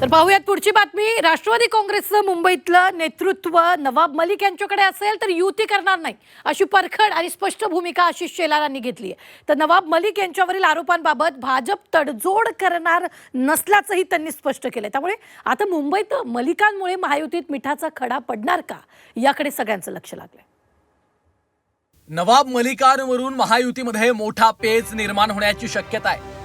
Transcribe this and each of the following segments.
तर पाहूयात पुढची बातमी. राष्ट्रवादी काँग्रेसचं मुंबईतलं नेतृत्व नवाब मलिक यांच्याकडे असेल तर युती करणार नाही अशी परखड आणि स्पष्ट भूमिका आशिष शेलारांनी घेतली आहे. तर नवाब मलिक यांच्यावरील आरोपांबाबत भाजप तडजोड करणार नसल्याचंही त्यांनी स्पष्ट केलं त्यामुळे आता मुंबईत मलिकांमुळे महायुतीत मिठाचा खडा पडणार का? याकडे सगळ्यांचं लक्ष लागलंय. नवाब मलिकांवरून महायुतीमध्ये मोठा पेच निर्माण होण्याची शक्यता आहे.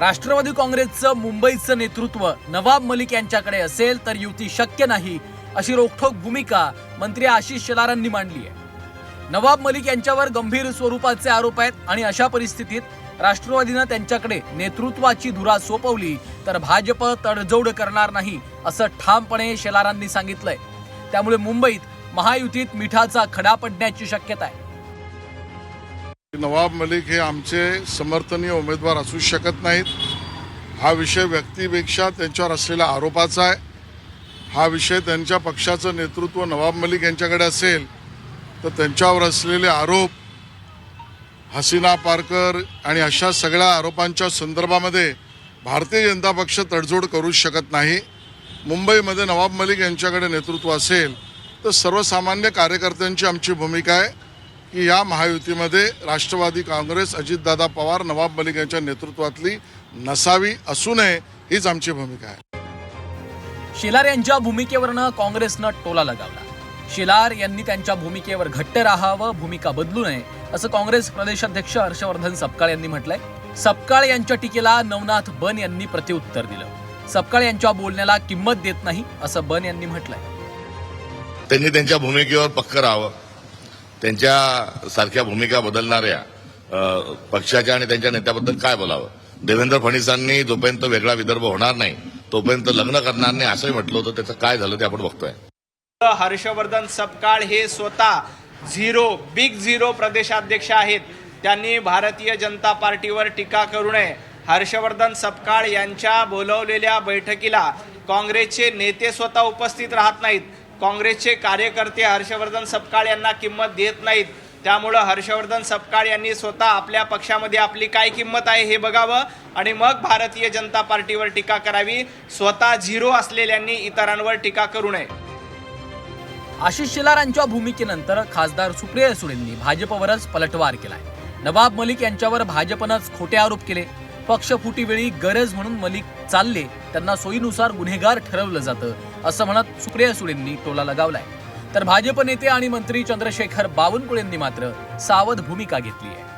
राष्ट्रवादी काँग्रेसचं मुंबईचं नेतृत्व नवाब मलिक यांच्याकडे असेल तर युती शक्य नाही अशी रोखोक भूमिका मंत्री आशिष शेलारांनी मांडली आहे. नवाब मलिक यांच्यावर गंभीर स्वरूपाचे आरोप आहेत आणि अशा परिस्थितीत राष्ट्रवादीनं त्यांच्याकडे नेतृत्वाची धुरा सोपवली तर भाजप तडजोड करणार नाही असं ठामपणे शेलारांनी सांगितलंय. त्यामुळे मुंबईत महायुतीत मिठाचा खडा पडण्याची शक्यता आहे. नवाब मलिक हे आमचे समर्थनीय उमेदवार असू शकत नाहीत. हा विषय व्यक्तीपेक्षा त्यांच्यावर असलेल्या आरोपाचा आहे. हा विषय त्यांच्या पक्षाचं नेतृत्व नवाब मलिक यांच्याकडे असेल तर त्यांच्यावर असलेले आरोप हसीना पारकर आणि अशा सगळ्या आरोपांच्या संदर्भामध्ये भारतीय जनता पक्ष तडजोड करू शकत नाही. मुंबईमध्ये नवाब मलिक यांच्याकडे नेतृत्व असेल तर सर्वसामान्य कार्यकर्त्यांची आमची भूमिका आहे. की या महायुतीमध्ये राष्ट्रवादी काँग्रेस अजितदादा पवार नवाब मलिक यांच्या नेतृत्वातली नसावी असू नये हीच आमची भूमिका आहे. शेलार यांच्या भूमिकेवरनं काँग्रेसनं टोला लगावला. शेलार यांनी त्यांच्या भूमिकेवर घट्ट राहावं भूमिका बदलू नये असं काँग्रेस प्रदेशाध्यक्ष हर्षवर्धन सपकाळ यांनी म्हटलंय. सपकाळ यांच्या टीकेला नवनाथ बन यांनी प्रत्युत्तर दिलं. सपकाळ यांच्या बोलण्याला किंमत देत नाही असं बन यांनी म्हटलंय. त्यांनी त्यांच्या भूमिकेवर पक्क राहावं. त्यांच्या सारख्या भूमिका बदलणाऱ्या पक्षाच्या आणि त्यांच्या नेत्याबद्दल काय बोलावं? देवेंद्र फडणवीसांनी जोपर्यंत वेगळा विदर्भ होणार नाही तोपर्यंत लग्न करणार नाही असंही म्हटलं होतं. त्याचं काय झालं ते आपण बघतोय. हर्षवर्धन सपकाळ हे स्वतः झिरो बिग झिरो प्रदेशाध्यक्ष आहेत. त्यांनी भारतीय जनता पार्टीवर टीका करू नये. हर्षवर्धन सपकाळ यांच्या बोलवलेल्या बैठकीला काँग्रेसचे नेते स्वतः उपस्थित राहत नाहीत. काँग्रेसचे कार्यकर्ते हर्षवर्धन सपकाळ यांना किंमत देत नाहीत. त्यामुळं हर्षवर्धन सपकाळ यांनी स्वतः आपल्या पक्षामध्ये आपली काय किंमत आहे हे बघावं आणि मग भारतीय जनता पार्टीवर टीका करावी. स्वतः झिरो असलेल्यांनी इतरांवर टीका करू नये. आशिष शेलारांच्या भूमिकेनंतर खासदार सुप्रिया सुळेंनी भाजपवरच पलटवार केलाय. नवाब मलिक यांच्यावर भाजपनंच खोटे आरोप केले. पक्षफुटीवेळी गरज म्हणून मलिक चालले. त्यांना सोयीनुसार गुन्हेगार ठरवलं जातं असं म्हणत सुप्रिया सुळेंनी टोला लगावलाय. तर भाजप नेते आणि मंत्री चंद्रशेखर बावनकुळेंनी मात्र सावध भूमिका घेतली आहे.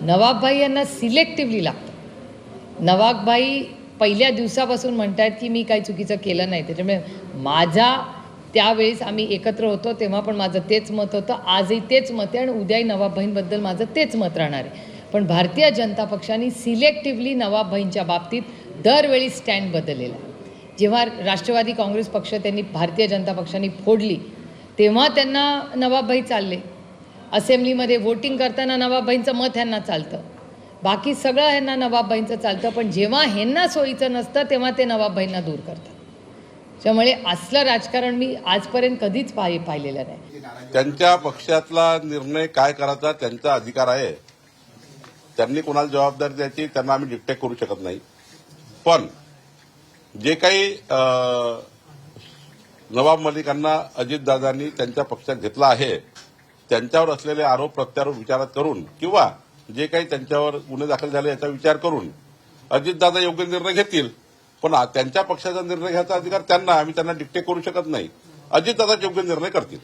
नवाबभाई यांना सिलेक्टिव्हली लागतं. नवाबभाई पहिल्या दिवसापासून म्हणतात की मी काही चुकीचं केलं नाही. त्याच्यामुळे माझा त्यावेळेस आम्ही एकत्र होतो तेव्हा पण माझं तेच मत होतं. आजही तेच मत आहे आणि उद्याही नवाबभाईंबद्दल माझं तेच मत राहणार आहे. पण भारतीय जनता पक्षाने सिलेक्टिव्हली नवाबभाईंच्या बाबतीत दरवेळी स्टँड बदललेला जेव्हा राष्ट्रवादी काँग्रेस पक्ष त्यांनी भारतीय जनता पक्षाने फोडली तेव्हा त्यांना नवाबभाई चालले. असेंब्लीमध्ये वोटिंग करताना नवाबभाईंचं मत ह्यांना चालतं. बाकी सगळं ह्यांना नवाबभाईंचं चालतं पण जेव्हा ह्यांना सोयीचं नसतं तेव्हा ते नवाबबाईंना दूर करतात. त्यामुळे असलं राजकारण मी आजपर्यंत कधीच पाहि पाहिलेलं नाही. त्यांच्या पक्षातला निर्णय काय करायचा त्यांचा अधिकार आहे. त्यांनी कोणाला जबाबदारी द्यायची त्यांना आम्ही डिक्टेक्ट करू शकत नाही. पण जे काही नवाब मलिकांना अजितदादांनी त्यांच्या पक्षात घेतला आहे त्यांच्यावर असलेले आरोप प्रत्यारोप विचारात करून किंवा जे काही त्यांच्यावर गुन्हे दाखल झाले याचा विचार करून अजितदादा योग्य निर्णय घेतील पण त्यांच्या पक्षाचा निर्णय घ्यायचा अधिकार त्यांना आम्ही त्यांना डिक्टेट करू शकत नाही. अजितदादा योग्य निर्णय करतील.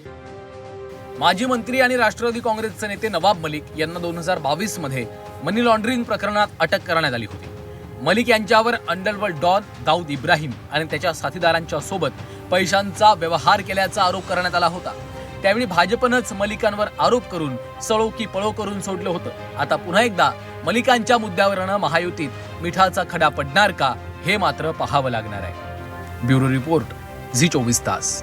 माजी मंत्री आणि राष्ट्रवादी काँग्रेसचे नेते नवाब मलिक यांना दोन हजार बावीसमध्ये मनी लॉन्ड्रिंग प्रकरणात अटक करण्यात आली होती. मलिक यांच्यावर अंडरवर्ल्ड डॉन दाऊद इब्राहिम आणि त्याच्या साथीदारांच्या सोबत पैशांचा व्यवहार केल्याचा आरोप करण्यात आला होता. त्यावेळी भाजपनंच मलिकांवर आरोप करून सळो की पळो करून सोडलं होतं. आता पुन्हा एकदा मलिकांच्या मुद्द्यावरनं महायुतीत मिठाचा खडा पडणार का हे मात्र पाहावं लागणार आहे. ब्युरो रिपोर्ट झी चोवीस तास.